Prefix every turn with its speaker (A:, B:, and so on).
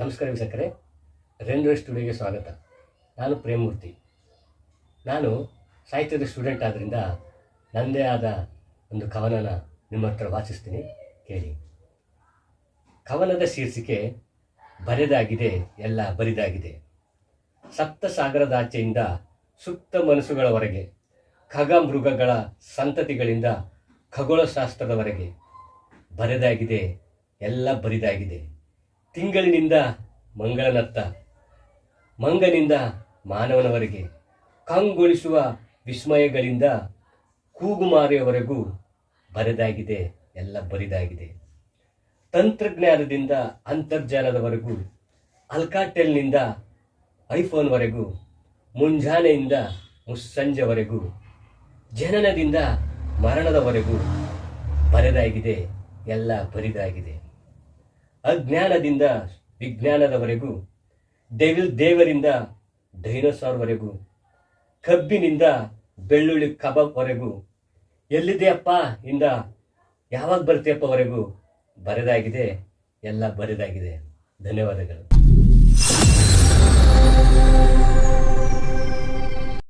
A: ನಮಸ್ಕಾರ ವೀಕ್ಷಕರೇ. ರೇನ್ವೇ ಸ್ಟುಡಿಯೋಗೆ ಸ್ವಾಗತ. ನಾನು ಪ್ರೇಮಮೂರ್ತಿ. ನಾನು ಸಾಹಿತ್ಯದ ಸ್ಟೂಡೆಂಟ್ ಆದ್ದರಿಂದ ನನ್ನದೇ ಆದ ಒಂದು ಕವನನ ನಿಮ್ಮ ಹತ್ರ ವಾಚಿಸ್ತೀನಿ, ಕೇಳಿ. ಕವನದ ಶೀರ್ಷಿಕೆ, ಬರೆದಾಗಿದೆ, ಎಲ್ಲ ಬರಿದಾಗಿದೆ. ಸಪ್ತ ಸಾಗರದಾಚೆಯಿಂದ ಸುಪ್ತ ಮನಸ್ಸುಗಳವರೆಗೆ ಖಗ ಮೃಗಗಳ ಸಂತತಿಗಳಿಂದ ಖಗೋಳಶಾಸ್ತ್ರದವರೆಗೆ, ಬರೆದಾಗಿದೆ, ಎಲ್ಲ ಬರಿದಾಗಿದೆ. ತಿಂಗಳಿನಿಂದ ಮಂಗಳನತ್ತ, ಮಂಗನಿಂದ ಮಾನವನವರೆಗೆ ಕಂಗೊಳಿಸುವ ವಿಸ್ಮಯಗಳಿಂದ ಕೂಗುಮಾರಿಯವರೆಗೂ ಬರೆದಾಗಿದೆ, ಎಲ್ಲ ಬರಿದಾಗಿದೆ. ತಂತ್ರಜ್ಞಾನದಿಂದ ಅಂತರ್ಜಾಲದವರೆಗೂ, ಅಲ್ಕಾಟೆಲ್ನಿಂದ ಐಫೋನ್ವರೆಗೂ, ಮುಂಜಾನೆಯಿಂದ ಮುಸ್ಸಂಜೆವರೆಗೂ, ಜನನದಿಂದ ಮರಣದವರೆಗೂ ಬರೆದಾಗಿದೆ, ಎಲ್ಲ ಬರಿದಾಗಿದೆ. ಅಜ್ಞಾನದಿಂದ, ವಿಜ್ಞಾನದವರೆಗೂ, ದೇವಿಲ್, ದೇವರಿಂದ, ಡೈನೋಸಾರ್ವರೆಗೂ, ಕಬ್ಬಿನಿಂದ, ಬೆಳ್ಳುಳ್ಳಿ ಕಬಾಬ್ವರೆಗೂ ಎಲ್ಲಿದೆಯಪ್ಪ ಇಂದ, ಯಾವಾಗ ಬರ್ತೀಯಪ್ಪವರೆಗೂ ಬರೆದಾಗಿದೆ, ಎಲ್ಲ ಬರೆದಾಗಿದೆ. ಧನ್ಯವಾದಗಳು.